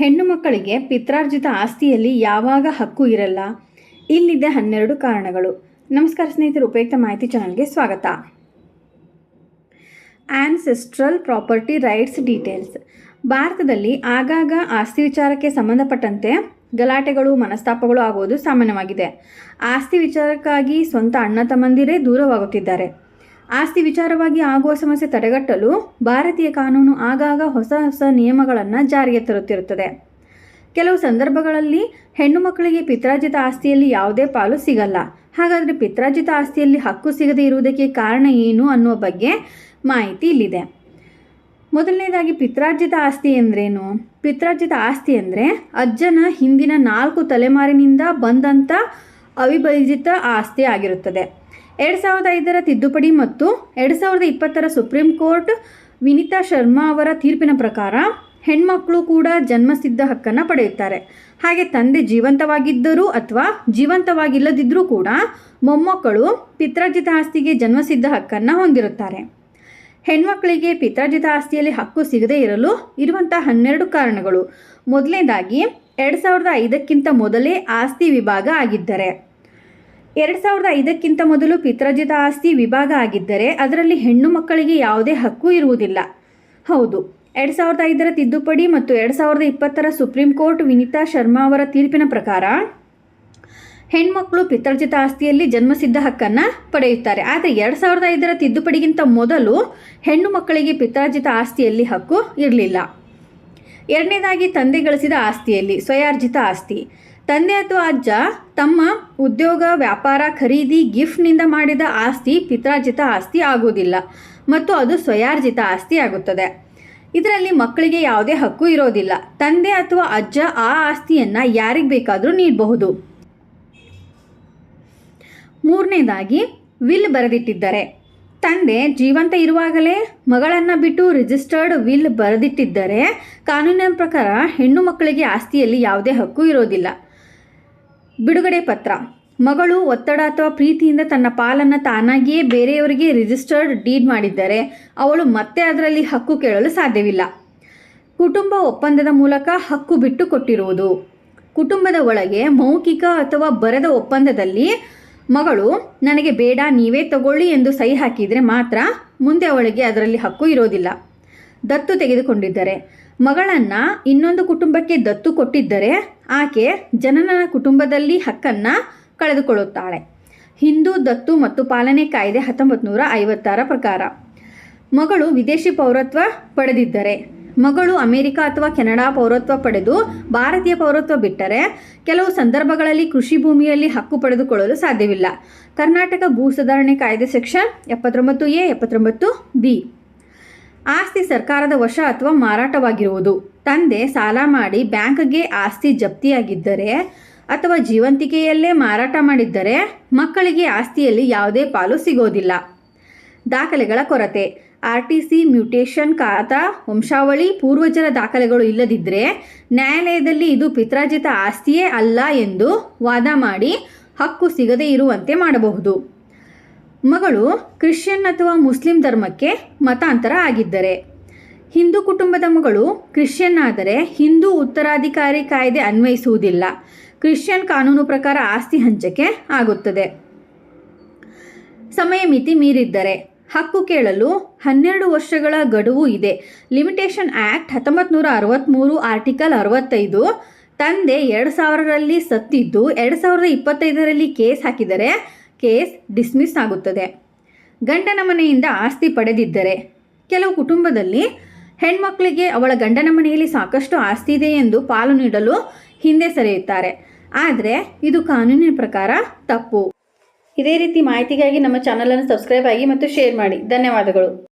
ಹೆಣ್ಣು ಮಕ್ಕಳಿಗೆ ಪಿತ್ರಾರ್ಜಿತ ಆಸ್ತಿಯಲ್ಲಿ ಯಾವಾಗ ಹಕ್ಕು ಇರಲ್ಲ? ಇಲ್ಲಿದೆ ಹನ್ನೆರಡು ಕಾರಣಗಳು. ನಮಸ್ಕಾರ ಸ್ನೇಹಿತರು, ಉಪಯುಕ್ತ ಮಾಹಿತಿ ಚಾನಲ್ಗೆ ಸ್ವಾಗತ. ಆನ್ಸೆಸ್ಟ್ರಲ್ ಪ್ರಾಪರ್ಟಿ ರೈಟ್ಸ್ ಡೀಟೇಲ್ಸ್ ಭಾರತದಲ್ಲಿ ಆಗಾಗ ಆಸ್ತಿ ವಿಚಾರಕ್ಕೆ ಸಂಬಂಧಪಟ್ಟಂತೆ ಗಲಾಟೆಗಳು, ಮನಸ್ತಾಪಗಳು ಆಗುವುದು ಸಾಮಾನ್ಯವಾಗಿದೆ. ಆಸ್ತಿ ವಿಚಾರಕ್ಕಾಗಿ ಸ್ವಂತ ಅಣ್ಣ ತಮ್ಮಂದಿರೇ ದೂರವಾಗುತ್ತಿದ್ದಾರೆ. ಆಸ್ತಿ ವಿಚಾರವಾಗಿ ಆಗುವ ಸಮಸ್ಯೆ ತಡೆಗಟ್ಟಲು ಭಾರತೀಯ ಕಾನೂನು ಆಗಾಗ ಹೊಸ ಹೊಸ ನಿಯಮಗಳನ್ನು ಜಾರಿಗೆ ತರುತ್ತಿರುತ್ತದೆ. ಕೆಲವು ಸಂದರ್ಭಗಳಲ್ಲಿ ಹೆಣ್ಣು ಮಕ್ಕಳಿಗೆ ಪಿತ್ರಾರ್ಜಿತ ಆಸ್ತಿಯಲ್ಲಿ ಯಾವುದೇ ಪಾಲು ಸಿಗಲ್ಲ. ಹಾಗಾದರೆ ಪಿತ್ರಾರ್ಜಿತ ಆಸ್ತಿಯಲ್ಲಿ ಹಕ್ಕು ಸಿಗದೇ ಇರುವುದಕ್ಕೆ ಕಾರಣ ಏನು ಅನ್ನುವ ಬಗ್ಗೆ ಮಾಹಿತಿ ಇಲ್ಲಿದೆ. ಮೊದಲನೇದಾಗಿ ಪಿತ್ರಾರ್ಜಿತ ಆಸ್ತಿ ಎಂದ್ರೇನು? ಪಿತ್ರಾರ್ಜಿತ ಆಸ್ತಿ ಅಂದರೆ ಅಜ್ಜನ ಹಿಂದಿನ ನಾಲ್ಕು ತಲೆಮಾರಿನಿಂದ ಬಂದಂಥ ಅವಿಭಜಿತ ಆಸ್ತಿ ಆಗಿರುತ್ತದೆ. ಎರಡು ಸಾವಿರದ ಐದರ ತಿದ್ದುಪಡಿ ಮತ್ತು ಎರಡು ಸಾವಿರದ ಇಪ್ಪತ್ತರ ಸುಪ್ರೀಂ ಕೋರ್ಟ್ ವಿನಿತಾ ಶರ್ಮಾ ಅವರ ತೀರ್ಪಿನ ಪ್ರಕಾರ ಹೆಣ್ಮಕ್ಳು ಕೂಡ ಜನ್ಮಸಿದ್ಧ ಹಕ್ಕನ್ನು ಪಡೆಯುತ್ತಾರೆ. ಹಾಗೆ ತಂದೆ ಜೀವಂತವಾಗಿದ್ದರೂ ಅಥವಾ ಜೀವಂತವಾಗಿಲ್ಲದಿದ್ದರೂ ಕೂಡ ಮೊಮ್ಮಕ್ಕಳು ಪಿತ್ರಾರ್ಜಿತ ಆಸ್ತಿಗೆ ಜನ್ಮಸಿದ್ಧ ಹಕ್ಕನ್ನು ಹೊಂದಿರುತ್ತಾರೆ. ಹೆಣ್ಮಕ್ಕಳಿಗೆ ಪಿತ್ರಾರ್ಜಿತ ಆಸ್ತಿಯಲ್ಲಿ ಹಕ್ಕು ಸಿಗದೇ ಇರಲು ಇರುವಂಥ ಹನ್ನೆರಡು ಕಾರಣಗಳು. ಮೊದಲನೇದಾಗಿ, ಎರಡು ಸಾವಿರದ ಐದಕ್ಕಿಂತ ಮೊದಲೇ ಆಸ್ತಿ ವಿಭಾಗ ಆಗಿದ್ದರೆ. ಎರಡು ಸಾವಿರದ ಐದಕ್ಕಿಂತ ಮೊದಲು ಪಿತ್ರಾರ್ಜಿತ ಆಸ್ತಿ ವಿಭಾಗ ಆಗಿದ್ದರೆ ಅದರಲ್ಲಿ ಹೆಣ್ಣು ಮಕ್ಕಳಿಗೆ ಯಾವುದೇ ಹಕ್ಕು ಇರುವುದಿಲ್ಲ. ಹೌದು, ಎರಡು ಸಾವಿರದ ಐದರ ತಿದ್ದುಪಡಿ ಮತ್ತು ಎರಡು ಸಾವಿರದ ಇಪ್ಪತ್ತರ ಸುಪ್ರೀಂ ಕೋರ್ಟ್ ವಿನಿತಾ ಶರ್ಮಾ ಅವರ ತೀರ್ಪಿನ ಪ್ರಕಾರ, ಹೆಣ್ಮಕ್ಳು ಪಿತ್ರಾರ್ಜಿತ ಆಸ್ತಿಯಲ್ಲಿ ಜನ್ಮಸಿದ್ಧ ಹಕ್ಕನ್ನು ಪಡೆಯುತ್ತಾರೆ. ಆದರೆ ಎರಡು ಸಾವಿರದ ಐದರ ತಿದ್ದುಪಡಿಗಿಂತ ಮೊದಲು ಹೆಣ್ಣು ಮಕ್ಕಳಿಗೆ ಪಿತ್ರಾರ್ಜಿತ ಆಸ್ತಿಯಲ್ಲಿ ಹಕ್ಕು ಇರಲಿಲ್ಲ. ಎರಡನೇದಾಗಿ, ತಂದೆ ಗಳಿಸಿದ ಆಸ್ತಿಯಲ್ಲಿ ಸ್ವಯಾರ್ಜಿತ ಆಸ್ತಿ. ತಂದೆ ಅಥವಾ ಅಜ್ಜ ತಮ್ಮ ಉದ್ಯೋಗ, ವ್ಯಾಪಾರ ಖರೀದಿ ಗಿಫ್ಟ್ನಿಂದ ಮಾಡಿದ ಆಸ್ತಿ ಪಿತ್ರಾರ್ಜಿತ ಆಸ್ತಿ ಆಗುವುದಿಲ್ಲ ಮತ್ತು ಅದು ಸ್ವಯಾರ್ಜಿತ ಆಸ್ತಿ ಆಗುತ್ತದೆ. ಇದರಲ್ಲಿ ಮಕ್ಕಳಿಗೆ ಯಾವುದೇ ಹಕ್ಕು ಇರೋದಿಲ್ಲ. ತಂದೆ ಅಥವಾ ಅಜ್ಜ ಆ ಆಸ್ತಿಯನ್ನು ಯಾರಿಗೆ ಬೇಕಾದರೂ ನೀಡಬಹುದು. ಮೂರನೇದಾಗಿ ವಿಲ್ ಬರೆದಿಟ್ಟಿದ್ದಾರೆ. ತಂದೆ ಜೀವಂತ ಇರುವಾಗಲೇ ಮಗಳನ್ನು ಬಿಟ್ಟು ರಿಜಿಸ್ಟರ್ಡ್ ವಿಲ್ ಬರೆದಿಟ್ಟಿದ್ದರೆ, ಕಾನೂನಿನ ಪ್ರಕಾರ ಹೆಣ್ಣು ಮಕ್ಕಳಿಗೆ ಆಸ್ತಿಯಲ್ಲಿ ಯಾವುದೇ ಹಕ್ಕು ಇರೋದಿಲ್ಲ. ಬಿಡುಗಡೆ ಪತ್ರ. ಮಗಳು ಒತ್ತಡ ಅಥವಾ ಪ್ರೀತಿಯಿಂದ ತನ್ನ ಪಾಲನ್ನು ತಾನಾಗಿಯೇ ಬೇರೆಯವರಿಗೆ ರಿಜಿಸ್ಟರ್ಡ್ ಡೀಡ್ ಮಾಡಿದ್ದರೆ ಅವಳು ಮತ್ತೆ ಅದರಲ್ಲಿ ಹಕ್ಕು ಕೇಳಲು ಸಾಧ್ಯವಿಲ್ಲ. ಕುಟುಂಬ ಒಪ್ಪಂದದ ಮೂಲಕ ಹಕ್ಕು ಬಿಟ್ಟು ಕೊಟ್ಟಿರುವುದು. ಕುಟುಂಬದ ಒಳಗೆ ಮೌಖಿಕ ಅಥವಾ ಬರದ ಒಪ್ಪಂದದಲ್ಲಿ ಮಗಳು, ನನಗೆ ಬೇಡ, ನೀವೇ ತಗೊಳ್ಳಿ ಎಂದು ಸಹಿ ಹಾಕಿದರೆ ಮಾತ್ರ ಮುಂದೆ ಅವಳಿಗೆ ಅದರಲ್ಲಿ ಹಕ್ಕು ಇರೋದಿಲ್ಲ. ದತ್ತು ತೆಗೆದುಕೊಂಡಿದ್ದರೆ ಮಗಳನ್ನು ಇನ್ನೊಂದು ಕುಟುಂಬಕ್ಕೆ ದತ್ತು ಕೊಟ್ಟಿದ್ದರೆ ಆಕೆ ಜನನ ಕುಟುಂಬದಲ್ಲಿ ಹಕ್ಕನ್ನು ಕಳೆದುಕೊಳ್ಳುತ್ತಾಳೆ. ಹಿಂದೂ ದತ್ತು ಮತ್ತು ಪಾಲನೆ ಕಾಯ್ದೆ ಹತ್ತೊಂಬತ್ತು ನೂರ ಐವತ್ತಾರ ಪ್ರಕಾರ. ಮಗಳು ವಿದೇಶಿ ಪೌರತ್ವ ಪಡೆದಿದ್ದರೆ, ಮಗಳು ಅಮೆರಿಕ ಅಥವಾ ಕೆನಡಾ ಪೌರತ್ವ ಪಡೆದು ಭಾರತೀಯ ಪೌರತ್ವ ಬಿಟ್ಟರೆ ಕೆಲವು ಸಂದರ್ಭಗಳಲ್ಲಿ ಕೃಷಿ ಭೂಮಿಯಲ್ಲಿ ಹಕ್ಕು ಪಡೆದುಕೊಳ್ಳಲು ಸಾಧ್ಯವಿಲ್ಲ. ಕರ್ನಾಟಕ ಭೂ ಸುಧಾರಣೆ ಕಾಯ್ದೆ ಸೆಕ್ಷನ್ ಎಪ್ಪತ್ತೊಂಬತ್ತು ಎ, ಎಪ್ಪತ್ತೊಂಬತ್ತು ಬಿ. ಆಸ್ತಿ ಸರ್ಕಾರದ ವಶ ಅಥವಾ ಮಾರಾಟವಾಗಿರುವುದು. ತಂದೆ ಸಾಲ ಮಾಡಿ ಬ್ಯಾಂಕ್ಗೆ ಆಸ್ತಿ ಜಪ್ತಿಯಾಗಿದ್ದರೆ ಅಥವಾ ಜೀವಂತಿಕೆಯಲ್ಲೇ ಮಾರಾಟ ಮಾಡಿದ್ದರೆ ಮಕ್ಕಳಿಗೆ ಆಸ್ತಿಯಲ್ಲಿ ಯಾವುದೇ ಪಾಲು ಸಿಗೋದಿಲ್ಲ. ದಾಖಲೆಗಳ ಕೊರತೆ. ಆರ್ ಟಿ ಸಿ ಮ್ಯೂಟೇಷನ್ ಖಾತಾ, ವಂಶಾವಳಿ, ಪೂರ್ವಜರ ದಾಖಲೆಗಳು ಇಲ್ಲದಿದ್ದರೆ ನ್ಯಾಯಾಲಯದಲ್ಲಿ ಇದು ಪಿತ್ರಾರ್ಜಿತ ಆಸ್ತಿಯೇ ಅಲ್ಲ ಎಂದು ವಾದ ಮಾಡಿ ಹಕ್ಕು ಸಿಗದೇ ಇರುವಂತೆ ಮಾಡಬಹುದು. ಮಗಳು ಕ್ರಿಶ್ಚಿಯನ್ ಅಥವಾ ಮುಸ್ಲಿಂ ಧರ್ಮಕ್ಕೆ ಮತಾಂತರ ಆಗಿದ್ದರೆ. ಹಿಂದೂ ಕುಟುಂಬದ ಮಗಳು ಕ್ರಿಶ್ಚಿಯನ್ ಆದರೆ ಹಿಂದೂ ಉತ್ತರಾಧಿಕಾರಿ ಕಾಯ್ದೆ ಅನ್ವಯಿಸುವುದಿಲ್ಲ. ಕ್ರಿಶ್ಚಿಯನ್ ಕಾನೂನು ಪ್ರಕಾರ ಆಸ್ತಿ ಹಂಚಿಕೆ ಆಗುತ್ತದೆ. ಸಮಯ ಮಿತಿ ಮೀರಿದ್ದರೆ. ಹಕ್ಕು ಕೇಳಲು ಹನ್ನೆರಡು ವರ್ಷಗಳ ಗಡುವು ಇದೆ. ಲಿಮಿಟೇಷನ್ ಆ್ಯಕ್ಟ್ ಹತ್ತೊಂಬತ್ತು ಅರವತ್ತ್ಮೂರು ಆರ್ಟಿಕಲ್ ಅರವತ್ತೈದು. ತಂದೆ ಎರಡು ಸಾವಿರರಲ್ಲಿ ಸತ್ತಿದ್ದು, ಎರಡು ಸಾವಿರದ ಇಪ್ಪತ್ತೈದರಲ್ಲಿ ಕೇಸ್ ಹಾಕಿದರೆ ಕೇಸ್ ಡಿಸ್ಮಿಸ್ ಆಗುತ್ತದೆ. ಗಂಡನ ಮನೆಯಿಂದ ಆಸ್ತಿ ಪಡೆದಿದ್ದರೆ ಕೆಲವು ಕುಟುಂಬದಲ್ಲಿ ಹೆಣ್ಮಕ್ಳಿಗೆ ಅವಳ ಗಂಡನ ಮನೆಯಲ್ಲಿ ಸಾಕಷ್ಟು ಆಸ್ತಿ ಇದೆ ಎಂದು ಪಾಲು ನೀಡಲು ಹಿಂದೆ ಸರಿಯುತ್ತಾರೆ. ಆದರೆ ಇದು ಕಾನೂನಿನ ಪ್ರಕಾರ ತಪ್ಪು. ಇದೇ ರೀತಿ ಮಾಹಿತಿಗಾಗಿ ನಮ್ಮ ಚಾನಲನ್ನು ಸಬ್ಸ್ಕ್ರೈಬ್ ಆಗಿ ಮತ್ತು ಶೇರ್ ಮಾಡಿ. ಧನ್ಯವಾದಗಳು.